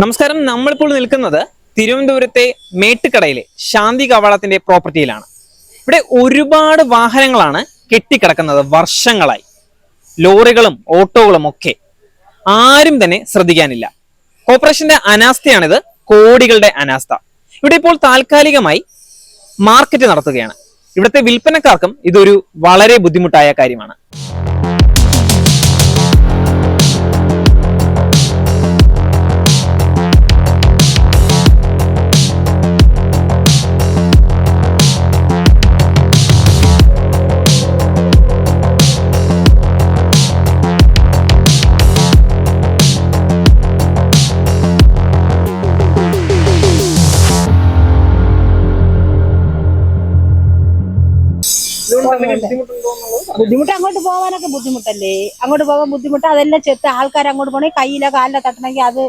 നമസ്കാരം. നമ്മളിപ്പോൾ നിൽക്കുന്നത് തിരുവനന്തപുരത്തെ മേട്ടുക്കടയിലെ ശാന്തി കവാടത്തിന്റെ പ്രോപ്പർട്ടിയിലാണ്. ഇവിടെ ഒരുപാട് വാഹനങ്ങളാണ് കെട്ടിക്കിടക്കുന്നത് വർഷങ്ങളായി. ലോറികളും ഓട്ടോകളും ഒക്കെ ആരും തന്നെ ശ്രദ്ധിക്കാനില്ല. കോർപ്പറേഷന്റെ അനാസ്ഥയാണിത്. കോടികളുടെ അനാസ്ഥ. ഇവിടെ ഇപ്പോൾ താൽക്കാലികമായി മാർക്കറ്റ് നടത്തുകയാണ്. ഇവിടുത്തെ വിൽപ്പനക്കാർക്കും ഇതൊരു വളരെ ബുദ്ധിമുട്ടായ കാര്യമാണ്. ബുദ്ധിമുട്ട് അങ്ങോട്ട് പോകാനൊക്കെ ബുദ്ധിമുട്ടല്ലേ? അങ്ങോട്ട് പോകാൻ ബുദ്ധിമുട്ട് അതെല്ലാം ചെത്ത് ആൾക്കാർ അങ്ങോട്ട് പോണേ കയ്യിലോ കാലിലോ തട്ടണമെങ്കിൽ അത്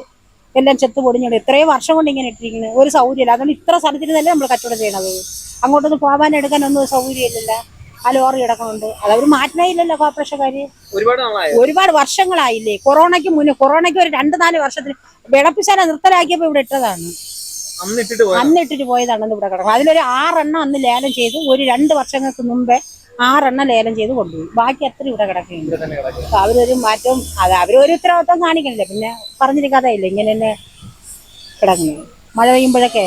എല്ലാം ചെത്ത് പൊടിഞ്ഞോ ഇത്രയും വർഷം കൊണ്ട് ഇങ്ങനെ ഇട്ടിരിക്കുന്നത് ഒരു സൗകര്യമില്ല. അതുകൊണ്ട് ഇത്ര സ്ഥലത്തിരുന്നല്ലേ നമ്മൾ കച്ചവടം ചെയ്യണത്. അങ്ങോട്ടൊന്ന് പോകാൻ എടുക്കാനൊന്നും സൗകര്യമില്ലല്ല. ആ ലോറി കിടക്കുന്നുണ്ട്. അതവർ മാറ്റണേ ഇല്ലല്ലോ കോർപ്പറേഷൻകാര്. ഒരുപാട് വർഷങ്ങളായില്ലേ? കൊറോണയ്ക്ക് മുന്നേ കൊറോണയ്ക്ക് ഒരു രണ്ട് നാല് വർഷത്തിന് വിളപ്പിശാല നിർത്തലാക്കിയപ്പോൾ ഇവിടെ ഇട്ടതാണ്. അന്ന് ഇട്ടിട്ട് അന്ന് പോയതാണ് അന്ന് ഇവിടെ കിടക്കുന്നത്. അതിലൊരു ആറെണ്ണം അന്ന് ലേലം ചെയ്തു. ഒരു രണ്ട് വർഷങ്ങൾക്ക് മുമ്പേ ആറെണ്ണം ലേലം ചെയ്ത് കൊണ്ടുപോയി. ബാക്കി അത്ര ഇവിടെ കിടക്കുന്നുണ്ട് അപ്പൊ അവരൊരു മാറ്റം അത് അവരൊരു ഉത്തരവാദിത്വം കാണിക്കണില്ല. പിന്നെ പറഞ്ഞിരിക്കാതെയില്ല ഇങ്ങനെ തന്നെ കിടക്കുന്നത് മഴ പെയ്യുമ്പോഴൊക്കെ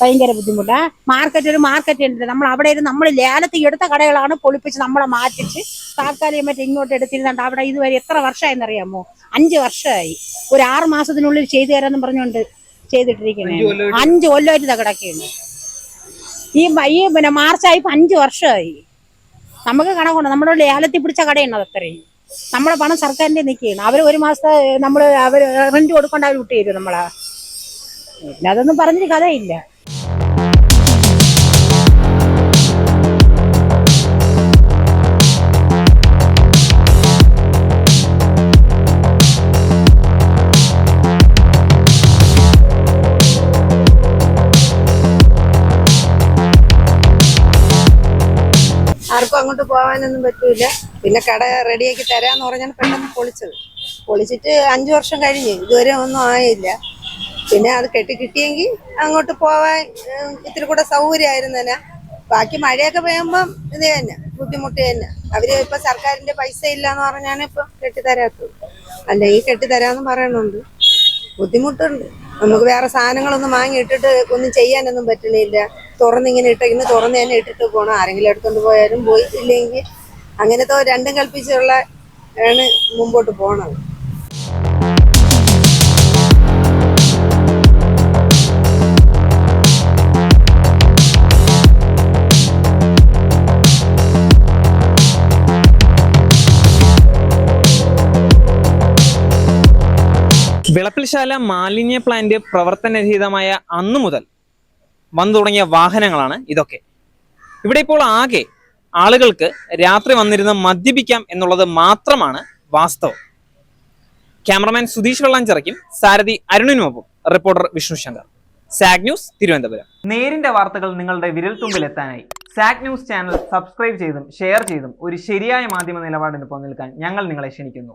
ഭയങ്കര ബുദ്ധിമുട്ടാ. മാർക്കറ്റ് ഒരു മാർക്കറ്റ് ഉണ്ട് നമ്മൾ അവിടെ ഇരുന്ന് നമ്മൾ ലേലത്തിൽ എടുത്ത കടകളാണ് പൊളിപ്പിച്ച് നമ്മളെ മാറ്റിച്ച് താൽക്കാലികം മറ്റേ ഇങ്ങോട്ട് എടുത്തിരുന്നുണ്ട് അവിടെ ഇതുവരെ എത്ര വർഷമായെന്നറിയാമോ? അഞ്ച് വർഷമായി. ഒരു ആറ് മാസത്തിനുള്ളിൽ ചെയ്തു തരാമെന്ന് പറഞ്ഞുകൊണ്ട് ചെയ്തിട്ടിരിക്കണേ അഞ്ച് കൊല്ലമായിട്ട്. ഇതാ കിടക്കുകയാണ് ഈ ഈ പിന്നെ മാർച്ചായി അഞ്ചു അഞ്ച് വർഷമായി. നമുക്ക് കണക്കുണ്ട്. നമ്മുടെ ലേലത്തിൽ പിടിച്ച കടയാണ് അതത്രയും നമ്മുടെ പണം സർക്കാരിന്റെ നിൽക്കുകയാണ്. അവർ ഒരു മാസത്തെ നമ്മൾ അവർ റെന്റ് കൊടുക്കേണ്ട അവർ വിട്ടു തരും നമ്മളാ. പിന്നെ അതൊന്നും പറഞ്ഞിട്ട് കഥയില്ല. ആർക്കും അങ്ങോട്ട് പോകാനൊന്നും പറ്റൂല. പിന്നെ കട റെഡിയാക്കി തരാന്ന് പറഞ്ഞാണ് പെട്ടെന്ന് പൊളിച്ചത്. പൊളിച്ചിട്ട് അഞ്ചു വർഷം കഴിഞ്ഞ്. ഇതുവരെ ഒന്നും ആയില്ല. പിന്നെ അത് കെട്ടി കിട്ടിയെങ്കിൽ അങ്ങോട്ട് പോവാൻ ഇത്തിരി കൂടെ സൗകര്യമായിരുന്നേനെ ബാക്കി മഴയൊക്കെ പെയ്യുമ്പം ഇത് തന്നെ ബുദ്ധിമുട്ട് തന്നെ. അവർ ഇപ്പൊ സർക്കാരിന്റെ പൈസ ഇല്ല എന്ന് പറഞ്ഞാണ് ഇപ്പൊ കെട്ടിത്തരാത്തത്. അല്ലെങ്കിൽ കെട്ടിത്തരാന്ന് പറയണുണ്ട്. ബുദ്ധിമുട്ടുണ്ട്. നമുക്ക് വേറെ സാധനങ്ങളൊന്നും വാങ്ങി ഇട്ടിട്ട് ഒന്നും ചെയ്യാനൊന്നും പറ്റണില്ല. തുറന്നിങ്ങനെ ഇട്ടിങ്ങനെ തുറന്ന് തന്നെ ഇട്ടിട്ട് പോകണം ആരെങ്കിലും എടുത്തോണ്ട് പോയാലും പോയി ഇല്ലെങ്കിൽ അങ്ങനത്തെ രണ്ടും കൽപ്പിച്ചുള്ള ആണ് മുമ്പോട്ട് പോണത്. വിളപ്പിൽശാല മാലിന്യ പ്ലാന്റ് പ്രവർത്തനരഹിതമായ അന്നു മുതൽ വന്നു തുടങ്ങിയ വാഹനങ്ങളാണ് ഇതൊക്കെ. ഇവിടെ ഇപ്പോൾ ആകെ ആളുകൾക്ക് രാത്രി വന്നിരുന്ന് മദ്യപിക്കാം എന്നുള്ളത് മാത്രമാണ് വാസ്തവം. ക്യാമറമാൻ സുധീഷ് വെള്ളാഞ്ചിറയ്ക്കും സാരഥി അരുണിനുമൊപ്പം reporter Vishnu Shankar. Sag news Thiruvananthapuram. നേരിന്റെ വാർത്തകൾ നിങ്ങളുടെ വിരൽത്തുമ്പിൽ എത്താനായി സാഗ് ന്യൂസ് ചാനൽ സബ്സ്ക്രൈബ് ചെയ്തും ഷെയർ ചെയ്തും ഒരു ശരിയായ മാധ്യമ നിലപാടിനൊപ്പം നിൽക്കാൻ ഞങ്ങൾ നിങ്ങളെ ക്ഷണിക്കുന്നു.